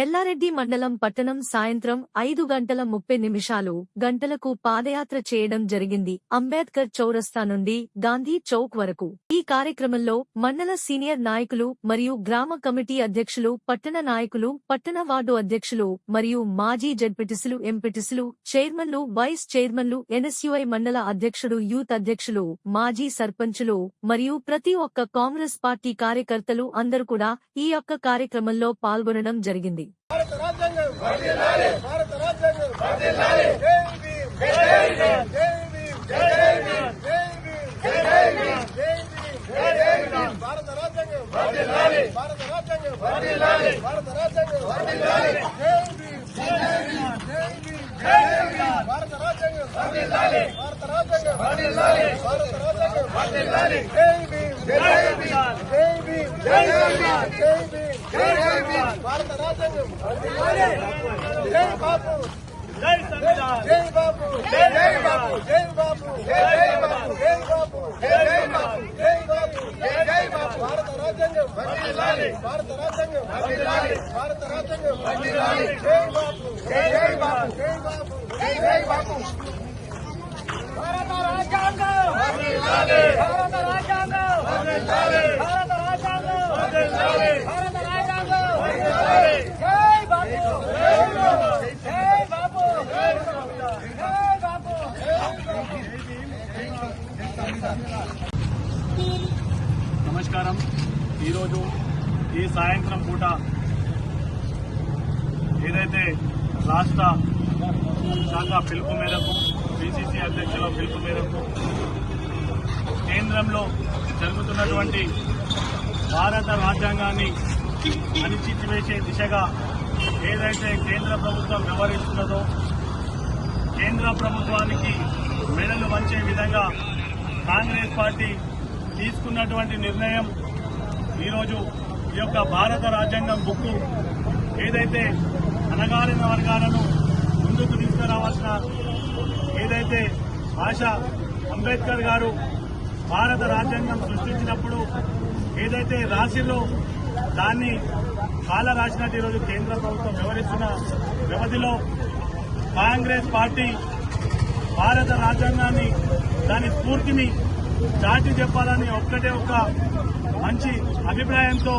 ఎల్లారెడ్డి మండలం పట్టణం సాయంత్రం ఐదు గంటల ముప్పై నిమిషాలు గంటలకు పాదయాత్ర చేయడం జరిగింది. అంబేద్కర్ చౌరస్తా నుండి గాంధీ చౌక్ వరకు. ఈ కార్యక్రమంలో మండల సీనియర్ నాయకులు మరియు గ్రామ కమిటీ అధ్యక్షులు పట్టణ నాయకులు పట్టణ వార్డు అధ్యక్షులు మరియు మాజీ జడ్పిటిసులు ఎంపిటిసులు చైర్మన్లు వైస్ చైర్మన్లు ఎన్ఎస్యుఐ మండల అధ్యక్షుడు యూత్ అధ్యక్షులు మాజీ సర్పంచులు మరియు ప్రతి ఒక్క కాంగ్రెస్ పార్టీ కార్యకర్తలు అందరూ కూడా ఈ యొక్క కార్యక్రమంలో పాల్గొనడం జరిగింది. భారత రాజ్యాంగం భారత రాజ్యాంగం భారత రాజ్యాంగం భారత రాజ్యాంగం జై భీమ్ జై భీమ్ జై భీమ్ జై భీమ్ జై భీమ్ భారత రాజ్యాంగం జై బాపు జై బాపు జై బాపు జై బాపు జై బాపు జై బాపు జై బాపు జై బాపు జై బాపు భారత రాజ్యాంగం భారత రాజ్యాంగం భారత రాజ్యాంగం జై బాపు జై బాపు జై బాపు జై బాపు భారత రాజ్యాంగం భారత రాజ్యాంగం భారత రాజ్యాంగం భారత రాజ్యాంగం జై బాపు జై బాపు జై బాపు నమస్కారం. ఈరోజు ఈ సాయంత్రం పూట ఏదైతే రాష్ట్ర శాఖ పిలుపు మేరకు బీసీసీ అధ్యక్షుల పిలుపు మేరకు కేంద్రంలో జరుగుతున్నటువంటి భారత రాజ్యాంగాన్ని అణిచివేసే దిశగా ఏదైతే కేంద్ర ప్రభుత్వం వ్యవహరిస్తున్నదో కేంద్ర ప్రభుత్వానికి మెడలు వంచే విధంగా కాంగ్రెస్ పార్టీ తీసుకున్నటువంటి నిర్ణయం ఈరోజు ఈ యొక్క భారత రాజ్యాంగం బుక్కు ఏదైతే అనగారిన వర్గాలను ముందుకు తీసుకురావాల్సిన ఏదైతే భాష అంబేద్కర్ గారు భారత రాజ్యాంగం సృష్టించినప్పుడు ఏదైతే రాశిలో దాన్ని కాల రాసినట్టు ఈరోజు కేంద్ర ప్రభుత్వం వివరిస్తున్న వ్యవధిలో కాంగ్రెస్ పార్టీ భారత రాజ్యాంగాన్ని దాని స్ఫూర్తిని చాటి చెప్పాలని ఒక్కటే ఒక మంచి అభిప్రాయంతో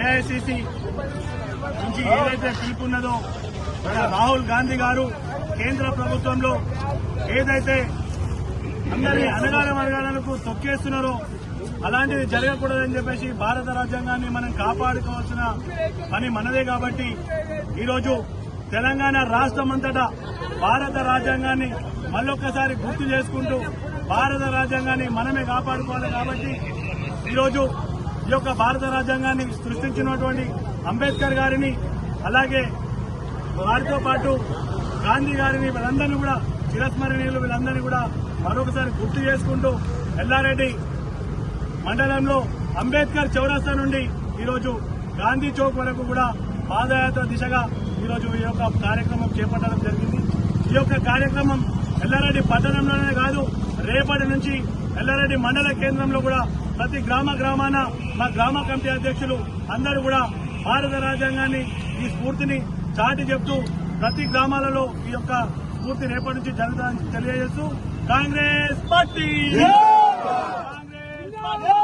ఏఐసిసి నుంచి ఏదైతే పిలుపున్నదో మన రాహుల్ గాంధీ గారు కేంద్ర ప్రభుత్వంలో ఏదైతే అందరి అనగాన వర్గాలకు తొక్కేస్తున్నారో అలాంటిది జరగకూడదని చెప్పేసి భారత రాజ్యాంగాన్ని మనం కాపాడుకోవాల్సిన పని మనదే కాబట్టి ఈరోజు తెలంగాణ రాష్ట్రం అంతటా భారత రాజ్యాంగాన్ని మళ్ళొక్కసారి గుర్తు చేసుకుంటూ భారత రాజ్యాంగాన్ని మనమే కాపాడుకోవాలి కాబట్టి ఈరోజు ఈ యొక్క భారత రాజ్యాంగాన్ని సృష్టించినటువంటి అంబేద్కర్ గారిని అలాగే వారితో పాటు గాంధీ గారిని వీళ్ళందరినీ కూడా చిరస్మరణీయులు వీళ్ళందరినీ కూడా మరొకసారి గుర్తు చేసుకుంటూ ఎల్లారెడ్డి మండలంలో అంబేద్కర్ చౌరస్తా నుండి ఈరోజు గాంధీ చౌక్ వరకు కూడా పాదయాత్ర దిశగా ఈరోజు ఈ యొక్క కార్యక్రమం చేపట్టడం జరిగింది. ఈ యొక్క కార్యక్రమం ఎల్లారెడ్డి పట్టణంలోనే కాదు రేపటి నుంచి ఎల్లారెడ్డి మండల కేంద్రంలో కూడా ప్రతి గ్రామ గ్రామాన మా గ్రామ కమిటీ అధ్యక్షులు అందరూ కూడా భారత రాజ్యాంగాన్ని ఈ స్ఫూర్తిని చాటి చెప్తూ ప్రతి గ్రామాలలో ఈ యొక్క స్ఫూర్తి రేపటి నుంచి జరుగుతా తెలియజేస్తూ కాంగ్రెస్ పార్టీ! కాంగ్రెస్ పార్టీ!